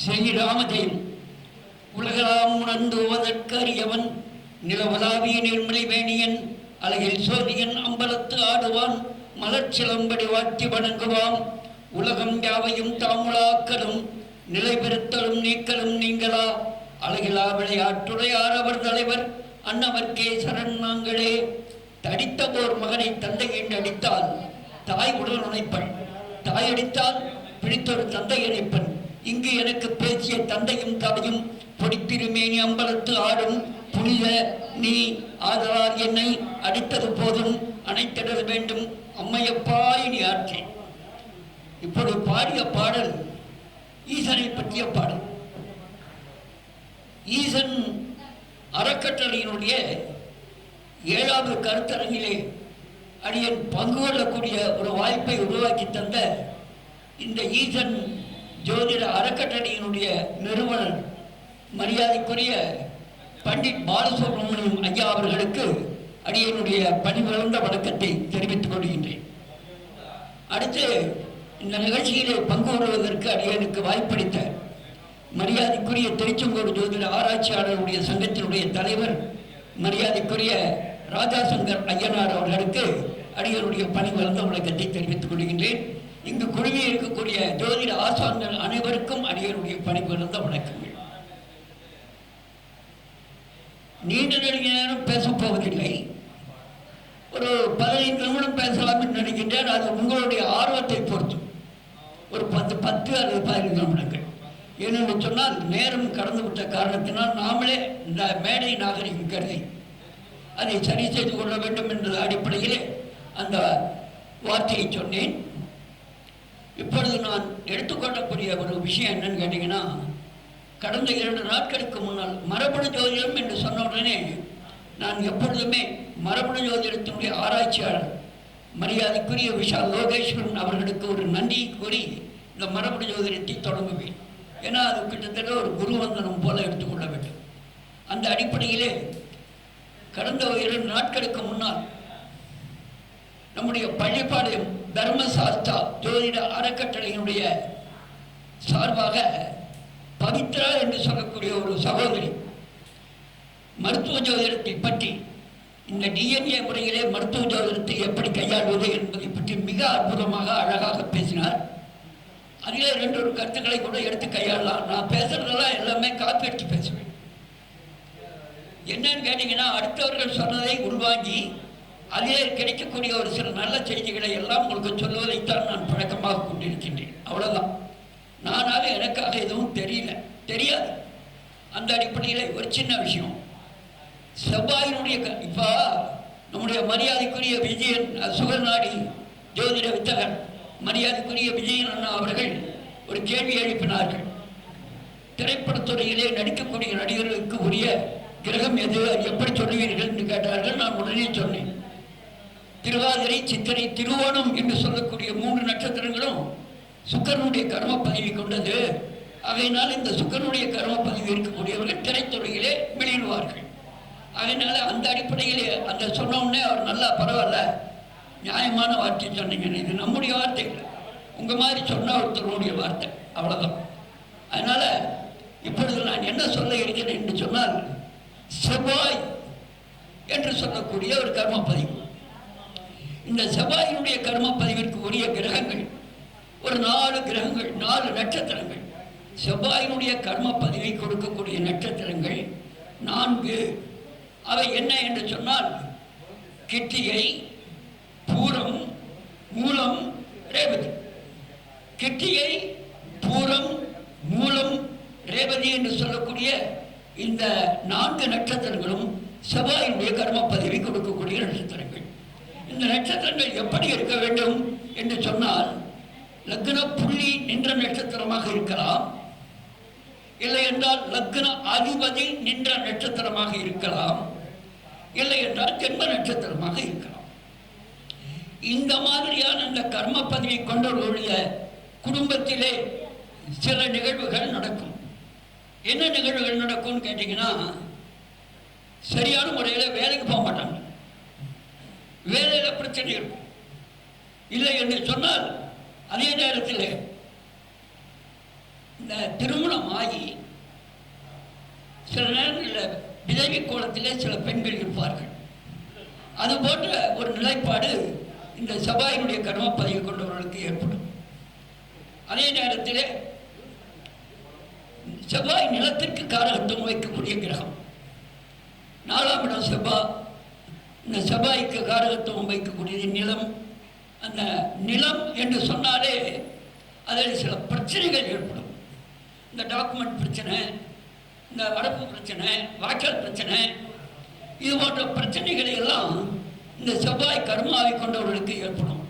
ஸ்ரீராமதேவ் உலகலாம் உணர்ந்துவதற்கு அறியவன் நிலவலாவிய நிர்மலை வேணியன் அழகில் சோதியன் அம்பலத்து ஆடுவான் மலர்ச்சிலம்படி வாட்டி வணங்குவான். உலகம் யாவையும் தாமுலாக்கலும் நிலைபெறுத்தலும் நீக்கலும் நீங்களா? அழகிலா விளையாட்டுடையார் அவர் தலைவர் அன்னவர்க்கே சரண் நாங்களே. தடித்த போர் மகனை தந்தையின் என்று அடித்தால் தாய் உடல் உழைப்பன். தாய் அடித்தால் பிடித்தொரு தந்தை அழைப்பன் இங்கு எனக்கு பேசிய தந்தையும் தடையும் பொடித்திருமேனி அம்பலத்து ஆடும் புனித நீ ஆதலால் என்னை அடித்தது போதும் அணைத்திட வேண்டும். அம்மையப்பா இனி ஆற்றி. இப்பொழுது பாடிய பாடல் ஈசனை பற்றிய பாடல். ஈசன் அறக்கட்டளையினுடைய ஏழாவது கருத்தரங்கிலே அடியன் பங்கு கொள்ளக்கூடிய ஒரு வாய்ப்பை உருவாக்கி தந்த இந்த ஈசன் ஜோதிட அறக்கட்டளையினுடைய நிறுவனர் மரியாதைக்குரிய பண்டிட் பாலசுப்ரமணியம் ஐயா அவர்களுக்கு அடியனுடைய பணிவிழந்த வணக்கத்தை தெரிவித்துக் கொள்கின்றேன். அடுத்து இந்த நிகழ்ச்சியிலே பங்கு கொள்வதற்கு அடியனுக்கு வாய்ப்பளித்த மரியாதைக்குரிய திருச்செங்கோடு ஜோதிட ஆராய்ச்சியாளருடைய சங்கத்தினுடைய தலைவர் மரியாதைக்குரிய ராஜாசங்கர் ஐயனார் அவர்களுக்கு அடியனுடைய பணி வளர்ந்த வணக்கத்தை தெரிவித்துக் கொள்கின்றேன். இங்கு குழுவில் இருக்கக்கூடிய ஜோதிட ஆசான்கள் அனைவருக்கும் அடியனுடைய பணிபுரிந்த வணக்கங்கள் நீண்ட நெடுங்க நேரம் பேசப் போவதில்லை. ஒரு பதினைந்து நிமிடம் பேசலாம் என்று நினைக்கின்றேன். அது உங்களுடைய ஆர்வத்தை பொறுத்து. ஒரு பத்து பத்து அல்லது பதினைந்து நிமிடங்கள். ஏனென்று சொன்னால் நேரம் கடந்து விட்ட காரணத்தினால் நாமளே இந்த மேடை நாகரிகம் கருதி அதை சரி செய்து கொள்ள வேண்டும் என்ற அடிப்படையிலே அந்த வார்த்தையை சொன்னேன். இப்பொழுது நான் எடுத்துக்கொள்ளக்கூடிய ஒரு விஷயம் என்னன்னு கேட்டிங்கன்னா கடந்த இரண்டு நாட்களுக்கு முன்னால் மரபணு ஜோதிடம் என்று சொன்ன உடனே நான் எப்பொழுதுமே மரபணு ஜோதிடத்தினுடைய ஆராய்ச்சியாளர் மரியாதைக்குரிய விஷால் லோகேஸ்வரன் அவர்களுக்கு ஒரு நன்றியை கூறி இந்த மரபணு ஜோதிடத்தை தொடங்குவேன். ஏன்னா அது கிட்டத்தட்ட ஒரு குருவந்தனம் போல எடுத்துக்கொள்ள வேண்டும். அந்த அடிப்படையிலே கடந்த இரண்டு நாட்களுக்கு முன்னால் நம்முடைய பள்ளிப்பாளையம் தர்மசாஸ்தா ஜோதிட அறக்கட்டளையினுடைய சார்பாக பவித்ரா என்று சொல்லக்கூடிய ஒரு சகோதரி மருத்துவ ஜோதிடத்தை பற்றி இந்த டிஎன்ஏ முறையிலே மருத்துவ ஜோதிடத்தை எப்படி கையாள்வது என்பதை பற்றி மிக அற்புதமாக அழகாக பேசினார். அதிலே ரெண்டு ஒரு கருத்துக்களை கூட எடுத்து கையாளலாம். நான் பேசுறதெல்லாம் எல்லாமே காப்பி அடித்து பேசுவேன். என்னன்னு கேட்டீங்கன்னா அடுத்தவர்கள் சொன்னதை உள்வாங்கி அதிலே கிடைக்கக்கூடிய ஒரு சில நல்ல செய்திகளை எல்லாம் உங்களுக்கு சொல்லுவதைத்தான் நான் பழக்கமாக கொண்டிருக்கின்றேன். அவ்வளவுதான். நானாக எனக்காக எதுவும் தெரியல. தெரியாது. அந்த அடிப்படையில் ஒரு சின்ன விஷயம். செவ்வாயினுடைய க- இப்போ நம்முடைய மரியாதைக்குரிய விஜயன் சுகர்நாடி ஜோதிட வித்தகன் மரியாதைக்குரிய விஜயன் அண்ணா அவர்கள் ஒரு கேள்வி எழுப்பினார்கள். திரைப்படத்துறையிலே நடிக்கக்கூடிய நடிகர்களுக்கு உரிய கிரகம் எது? எப்படி சொல்லுவீர்கள் என்று கேட்டார்கள். நான் உடனே சொன்னேன். திருவாதிரை சித்திரை திருவோணம் என்று சொல்லக்கூடிய மூன்று நட்சத்திரங்களும் சுக்கரனுடைய கர்ம பதிவை கொண்டது. அதனால் இந்த சுக்கரனுடைய கர்ம பதிவு இருக்கக்கூடியவர்கள் திரைத்துறையிலே வெளியிடுவார்கள். அதனால அந்த அடிப்படையிலே அந்த சொன்னோடனே அவர் நல்லா பரவாயில்ல. நியாயமான வார்த்தை சொன்னீங்க. இது நம்முடைய வார்த்தை இல்லை. மாதிரி சொன்ன ஒருத்தருடைய வார்த்தை. அவ்வளோதான் அதனால் இப்பொழுது நான் என்ன சொல்ல இருக்கிறேன் என்று சொன்னால் செவ்வாய் என்று சொல்லக்கூடிய ஒரு கர்ம பதிவு இந்த செவ்வாயினுடைய கர்ம பதிவிற்கு உரிய கிரகங்கள் ஒரு நாலு கிரகங்கள் நாலு நட்சத்திரங்கள் செவ்வாயினுடைய கர்ம பதிவை கொடுக்கக்கூடிய நட்சத்திரங்கள் நான்கு. அவை என்ன என்று சொன்னால் கிட்டியை பூரம் மூலம் ரேவதி. கிட்டியை பூரம் மூலம் ரேவதி என்று சொல்லக்கூடிய இந்த நான்கு நட்சத்திரங்களும் செவ்வாயினுடைய கர்ம பதிவை கொடுக்கக்கூடிய நட்சத்திரங்கள். இந்த நட்சத்திரங்கள் எப்படி இருக்க வேண்டும் என்று சொன்னால் லக்ன புள்ளி நின்ற நட்சத்திரமாக இருக்கலாம். இல்லை என்றால் லக்ன அதிபதி நின்ற நட்சத்திரமாக இருக்கலாம். இல்லை என்றால் ஜென்ம நட்சத்திரமாக இருக்கலாம். இந்த மாதிரியான இந்த கர்ம பதவி கொண்டவர்களுடைய குடும்பத்திலே சில நிகழ்வுகள் நடக்கும். என்ன நிகழ்வுகள் நடக்கும்னு கேட்டீங்கன்னா சரியான முறையில் வேலைக்கு போக மாட்டாங்க. வேலையில பிரச்சனை இருக்கும் இல்லை என்று சொன்னால் அதே நேரத்தில் இந்த திருமணம் ஆகி சில நேரங்களில் விதவி கோலத்திலே சில பெண்கள் இருப்பார்கள். அது போன்ற ஒரு நிலைப்பாடு இந்த சபாயினுடைய கர்மப்பதிவு கொண்டவர்களுக்கு ஏற்படும். அதே நேரத்தில் செவ்வாய் நிலத்திற்கு காரகத்துவம் வைக்கக்கூடிய கிரகம். நாலாம் இடம் செவ்வாய். இந்த செவ்வாய்க்கு காரகத்துவம் வைக்கக்கூடியது நிலம். அந்த நிலம் என்று சொன்னாலே அதில் சில பிரச்சனைகள் ஏற்படும். இந்த டாக்குமெண்ட் பிரச்சனை இந்த வரப்பு பிரச்சனை வாய்க்கால் பிரச்சனை இது போன்ற பிரச்சனைகளை எல்லாம் இந்த செவ்வாய் கர்மாவை கொண்டவர்களுக்கு ஏற்படும்.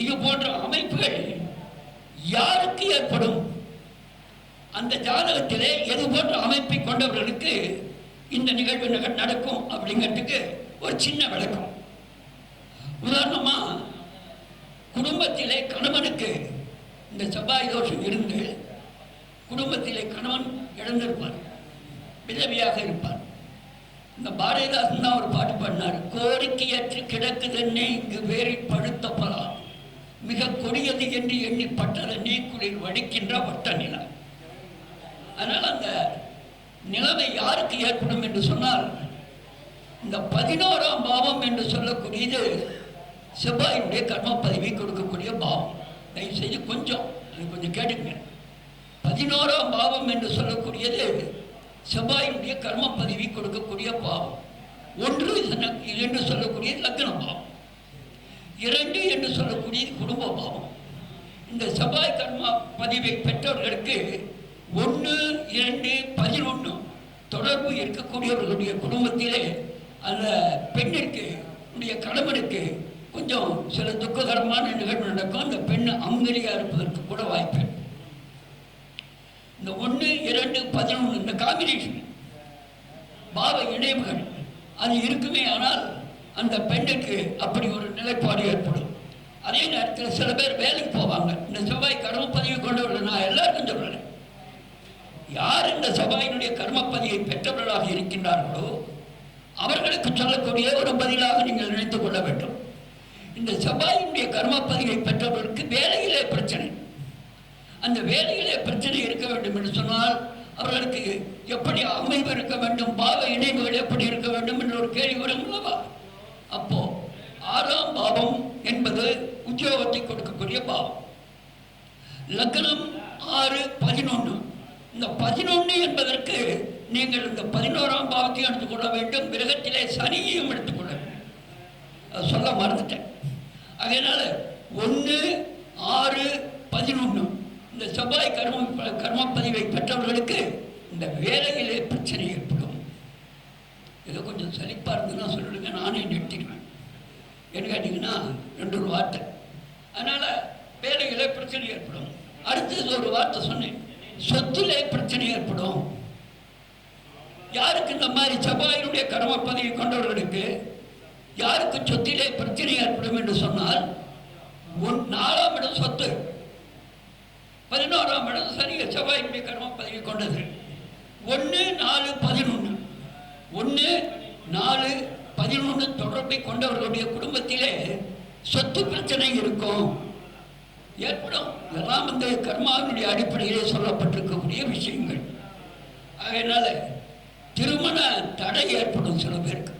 இது போன்ற அமைப்புகள் யாருக்கு ஏற்படும்? அந்த ஜாதகத்திலே எது போன்ற அமைப்பை கொண்டவர்களுக்கு இந்த நிகழ்வு நடக்கும் அப்படிங்கிறதுக்கு ஒரு சின்ன விளக்கம் உதாரணமா குடும்பத்திலே கணவனுக்கு இந்த செவ்வாய் தோஷம் இருந்து குடும்பத்திலே கணவன் இழந்திருப்பார் விதவியாக இருப்பார். இந்த பாரதிதாசன் தான் ஒரு பாட்டு பாடினார் கோரிக்கையற்று கிடக்குதென்னே இங்கு வேறி படுத்த பலா மிக கொடியது என்று எண்ணி பட்டதென்னே குளிர் வடிக்கின்ற வட்ட நிலம் அதனால் அந்த நிலைமை யாருக்கு ஏற்படும் என்று சொன்னால் இந்த பதினோராம் பாவம் என்று சொல்லக்கூடியது செவ்வாயினுடைய கர்ம பதிவை கொடுக்கக்கூடிய பாவம். தயவு செய்து கொஞ்சம் அது கொஞ்சம் கேட்டுங்க பதினோராம் பாவம் என்று சொல்லக்கூடியது செவ்வாயினுடைய கர்ம பதிவை கொடுக்கக்கூடிய பாவம். ஒன்று என்று சொல்லக்கூடிய லக்ன பாவம். இரண்டு என்று சொல்லக்கூடியது குடும்ப பாவம். இந்த செவ்வாய் கர்ம பதிவை பெற்றவர்களுக்கு ஒன்று இரண்டு பதினொன்று தொடர்பு இருக்கக்கூடியவர்களுடைய குடும்பத்திலே அந்த பெண்ணிற்கு உடைய கணவனுக்கு கொஞ்சம் சில துக்ககரமான நிகழ்வு நடக்கும். அந்த பெண் அங்கலியாக இருப்பதற்கு கூட வாய்ப்பு இந்த ஒன்று இரண்டு பதினொன்று இந்த காம்பினேஷன் பாவ இணைவுகள் அது இருக்குமே ஆனால் அந்த பெண்ணுக்கு அப்படி ஒரு நிலைப்பாடு ஏற்படும். அதே நேரத்தில் சில பேர் வேலைக்கு போவாங்க. இந்த செவ்வாய் கர்மப்பதிவு கொண்டவர்கள் நான் எல்லாருக்கும் சொல்றேன். யார் இந்த செவ்வாயினுடைய கர்மப்பதிவை பெற்றவர்களாக இருக்கின்றார்களோ அவர்களுக்கு சொல்லக்கூடிய ஒரு பதிலாக நீங்கள் நினைத்துக் கொள்ள வேண்டும். இந்த செவ்வாயினுடைய கர்மப்பதிவை பெற்றவர்களுக்கு வேலையிலே பிரச்சனை. அந்த வேலையிலே பிரச்சனை இருக்க வேண்டும் என்று சொன்னால் அவர்களுக்கு எப்படி அமைவு இருக்க வேண்டும் பாவ இணைவுகள் எப்படி இருக்க வேண்டும் என்ற ஒரு கேள்வி வரும் அல்லவா? அப்போ ஆறாம் பாவம் என்பது உத்தியோகத்தை கொடுக்கக்கூடிய பாவம். லக்னம் ஆறு பதினொன்று. இந்த பதினொன்று என்பதற்கு நீங்கள் இந்த பதினோராம் பாவத்தையும் எடுத்துக்கொள்ள வேண்டும். மிருகத்திலே சனியையும் எடுத்துக்கொள்ள வேண்டும். சொல்ல மறந்துட்டேன். அதனால ஒன்று ஆறு பதினொன்று இந்த செவ்வாய் கர்ம கர்மப்பதிவை பெற்றவர்களுக்கு இந்த வேலையிலே பிரச்சனை ஏற்படும். இதை கொஞ்சம் சலிப்பாக இருந்ததுன்னா சொல்லிடுங்க. நானே நிறுத்திடுவேன். என்ன கேட்டிங்கன்னா ரெண்டு ஒரு வார்த்தை. அதனால் வேலையிலே பிரச்சனை ஏற்படும். அடுத்தது ஒரு வார்த்தை சொன்னேன். சொத்திலே பிரச்சனை ஏற்படும். இந்த மாதிரி செவ்வாயினுடைய கர்ம பதவி கொண்டவர்களுக்கு யாருக்கு சொத்திலே பிரச்சனை ஏற்படும் என்று சொன்னால் ஒன் நாலாம் இடம் சொத்து. பதினோராம் இடம் சரி செவ்வாயினுடைய கர்ம பதவி கொண்டது. ஒன்று நாலு பதினொன்று ஒன்று நாலு பதினொன்று தொடர்பை கொண்டவர்களுடைய குடும்பத்திலே சொத்து பிரச்சனை இருக்கும். ஏற்படும். இதெல்லாம் வந்து கர்மாவினுடைய அடிப்படையிலே சொல்லப்பட்டிருக்கக்கூடிய விஷயங்கள். அதனால திருமண தடை ஏற்படும் சில பேருக்கு.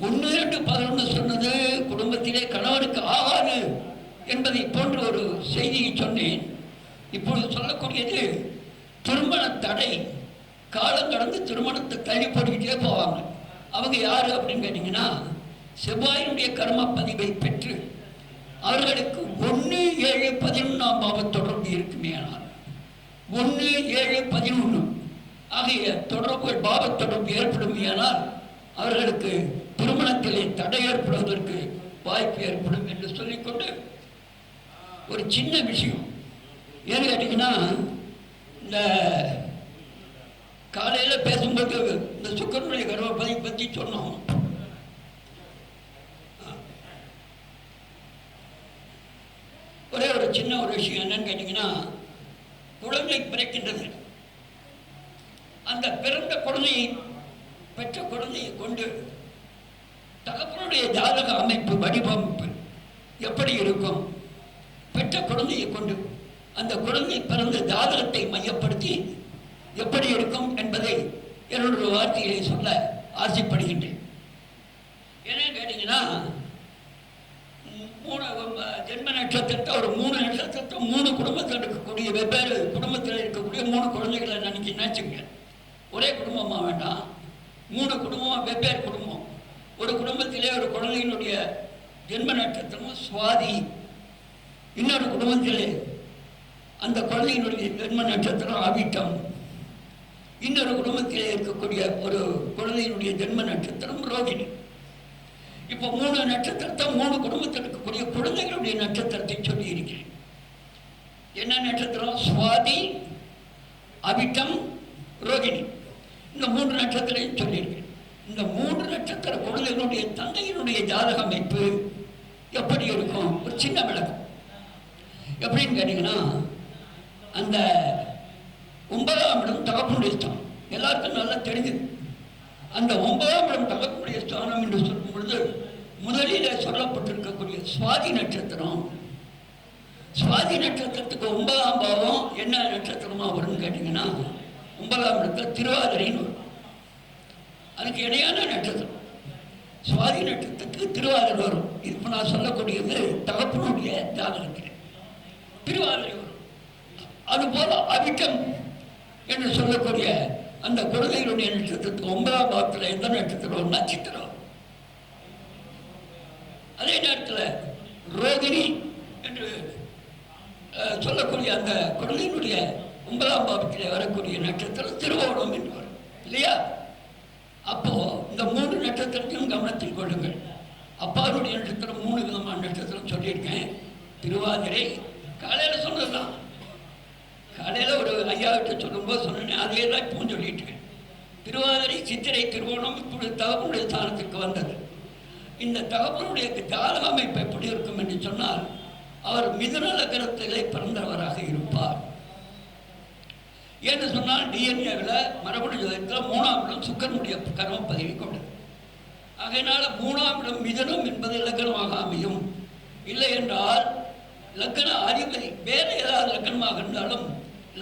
ஒன்று ரெண்டு பதினொன்று சொன்னது குடும்பத்திலே கணவனுக்கு ஆகாது என்பதை போன்ற ஒரு செய்தியை சொன்னேன். இப்பொழுது சொல்லக்கூடியது திருமண தடை காலம் கடந்து திருமணத்தை தள்ளி போவாங்க. அவங்க யாரு அப்படின்னு கேட்டிங்கன்னா செவ்வாயினுடைய கர்ம பதிவை பெற்று அவர்களுக்கு ஒன்று ஏழு பதினொன்றாம் பாவம் தொடர்பு இருக்குமே ஆனால் ஒன்று ஏழு பதினொன்று ஆகிய தொடர்பு பாவ தொடர்பு ஏற்படுமையானால் அவர்களுக்கு திருமணத்திலே தடை ஏற்படுவதற்கு வாய்ப்பு ஏற்படும் என்று சொல்லிக்கொண்டு ஒரு சின்ன விஷயம். ஏன்னு கேட்டிங்கன்னா இந்த காலையில் பேசும்போது இந்த சுக்கரனுடைய கர்ப்பப்பதி பற்றி சொன்னோம். ஒரே ஒரு சின்ன ஒரு விஷயம் என்னன்னு கேட்டிங்கன்னா குழந்தை பிறக்கின்றது. அந்த பிறந்த குழந்தையை பெற்ற குழந்தையை கொண்டு தகப்பனுடைய ஜாதக அமைப்பு வடிவமைப்பு எப்படி இருக்கும்? பெற்ற குழந்தையை கொண்டு அந்த குழந்தை பிறந்த ஜாதகத்தை மையப்படுத்தி எப்படி இருக்கும் என்பதை என்னுடைய வார்த்தைகளை சொல்ல ஆசைப்படுகின்றேன். ஏன்னு கேட்டீங்கன்னா மூணு ஜென்ம நட்சத்திரத்தை ஒரு மூணு நட்சத்திரத்தை மூணு குடும்பத்தில் இருக்கக்கூடிய வெவ்வேறு குடும்பத்தில் இருக்கக்கூடிய மூணு குழந்தைகளை நினைக்க நினைச்சுங்க ஒரே குடும்பமாக வேண்டாம் மூணு குடும்பம் வெவ்வேறு குடும்பம். ஒரு குடும்பத்திலே ஒரு குழந்தையினுடைய ஜென்ம நட்சத்திரமும் சுவாதி. இன்னொரு குடும்பத்திலே அந்த குழந்தையினுடைய ஜென்ம நட்சத்திரம் அவிட்டம். இன்னொரு குடும்பத்திலே இருக்கக்கூடிய ஒரு குழந்தையினுடைய ஜென்ம நட்சத்திரம் ரோகிணி. இப்போ மூணு நட்சத்திரத்தை மூணு குடும்பத்தில் இருக்கக்கூடிய குழந்தைகளுடைய நட்சத்திரத்தை சொல்லி இருக்கிறேன். என்ன நட்சத்திரம்? சுவாதி அவிட்டம் ரோகிணி. இந்த மூன்று நட்சத்திரையும் சொல்லியிருக்கேன் இந்த மூன்று நட்சத்திர குழந்தைகளுடைய தந்தையினுடைய ஜாதக அமைப்பு எப்படி இருக்கும்? ஒரு சின்ன விளக்கம். எப்படின்னு கேட்டீங்கன்னா அந்த ஒன்பதாம் இடம் தகப்பனுடைய ஸ்தானம். எல்லாருக்கும் நல்லா தெரிஞ்சது. அந்த ஒன்பதாம் இடம் தகப்பனுடைய ஸ்தானம் என்று சொல்லும் பொழுது முதலில் சொல்லப்பட்டிருக்கக்கூடிய சுவாதி நட்சத்திரம் சுவாதி நட்சத்திரத்துக்கு ஒன்பதாம் பாவம் என்ன நட்சத்திரமா வரும்னு கேட்டீங்கன்னா ஒன்பதாம் இடத்துல திருவாதிரைன்னு வரும் அதுக்கு இணையான நட்சத்திரம் சுவாதி நட்சத்திரத்துக்கு திருவாதிரை வரும். இது இப்போ நான் சொல்லக்கூடியது தகப்பனுடைய ஜாதகத்தில் திருவாதிரை வரும். அதுபோல அவிட்டம் என்று சொல்லக்கூடிய அந்த குழந்தைகளுடைய நட்சத்திரத்துக்கு ஒன்பதாம் பாவத்தில் எந்த நட்சத்திரம் நட்சத்திரம் அதே நேரத்தில் ரோகிணி என்று சொல்லக்கூடிய அந்த குழந்தையினுடைய ஒன்பதாம் பாவத்தில் வரக்கூடிய நட்சத்திரம் திருவோணம் என்று வரும் இல்லையா? அப்போ இந்த மூன்று நட்சத்திரத்தையும் கவனத்தில் கொள்ளுங்கள். அப்பாருடைய நட்சத்திரம் மூணு விதமான நட்சத்திரம் சொல்லியிருக்கேன். திருவாதிரை காலையில் சொன்னதுதான். காலையில் ஒரு ஐயாவிட்ட சொல்லும்போது சொன்னேன் அதே தான் இப்போ சொல்லிட்டு இருக்கேன் திருவாதிரை சித்திரை திருவோணம் இப்பொழுது தகவனுடைய ஸ்தானத்துக்கு வந்தது. இந்த தகவனுடைய ஜாதக அமைப்பு எப்படி இருக்கும் என்று சொன்னால் அவர் மிதுன லக்கணத்திலே பிறந்தவராக இருப்பார். ஏன்னு சொன்னால் டிஎன்ஏவில் மரபணு ஜோதிடத்தில் மூணாம் இடம் சுக்கரனுடைய கர்ம பதவி கொண்டது. ஆகையினால் மூணாம் இடம் மிதனம் என்பது இலக்கணமாக அமையும். இல்லை என்றால் லக்கண அதிபதி வேறு ஏதாவது லக்கணமாக இருந்தாலும்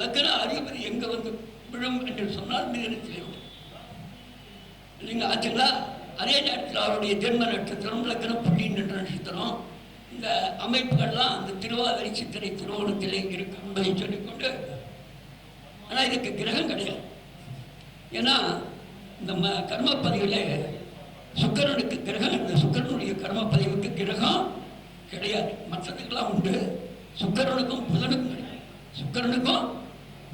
லக்கண அதிபதி எங்கே வந்து விழும் என்று சொன்னால் மிதனத்திலே விழும் இல்லைங்க ஆச்சுங்களா? அதே நேரத்தில் அவருடைய ஜென்ம நட்சத்திரம் லக்கண புள்ளி என்ற நட்சத்திரம் இந்த அமைப்புகள்லாம் அந்த திருவாதிரை சித்திரை திருவோணத்திலே இருக்கும் என்பதை சொல்லிக்கொண்டு ஆனால் இதுக்கு கிரகம் கிடையாது. ஏன்னா இந்த ம கர்மப்பதிவில் சுக்கரனுக்கு கிரகம் இந்த சுக்கரனுடைய கர்மப்பதிவுக்கு கிரகம் கிடையாது. மற்றதுக்கெல்லாம் உண்டு. சுக்கரனுக்கும் புதனுக்கும் கிடையாது. சுக்கரனுக்கும்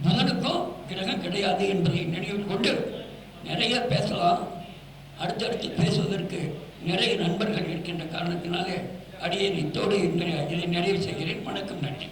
புதனுக்கும் கிரகம் கிடையாது என்பதை நினைவில் கொண்டு நிறைய பேசலாம். அடுத்தடுத்து பேசுவதற்கு நிறைய நண்பர்கள் இருக்கின்ற காரணத்தினாலே அடியே இத்தோடு இதை நிறைவு செய்கிறேன். வணக்கம் நன்றி.